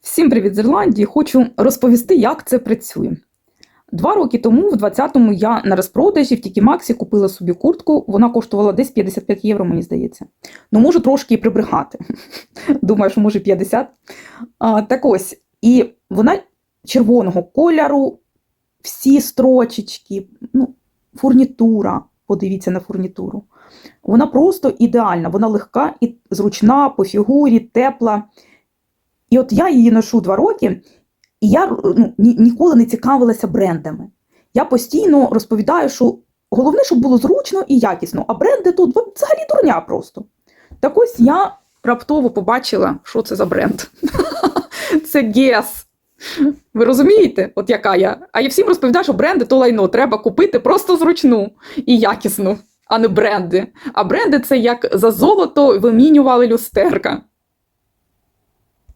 Всім привіт з Ірландії! Хочу розповісти, як це працює. Два роки тому, в 20-му, я на розпродажі в Тікі Максі купила собі куртку. Вона коштувала десь 55 євро, мені здається. Ну, можу трошки і прибрехати. Думаю, що може 50. А, так ось, і вона червоного кольору, всі строчечки, ну, фурнітура. Подивіться на фурнітуру. Вона просто ідеальна, вона легка і зручна по фігурі, тепла. І от я її ношу два роки, і я ну, ні, ніколи не цікавилася брендами. Я постійно розповідаю, що головне, щоб було зручно і якісно, а бренди тут взагалі дурня просто. Так ось я раптово побачила, що це за бренд. Це Guess. Ви розумієте, от яка я? А я всім розповідаю, що бренди то лайно треба купити просто зручну і якісну, а не бренди. А бренди це як за золото вимінювали люстерка.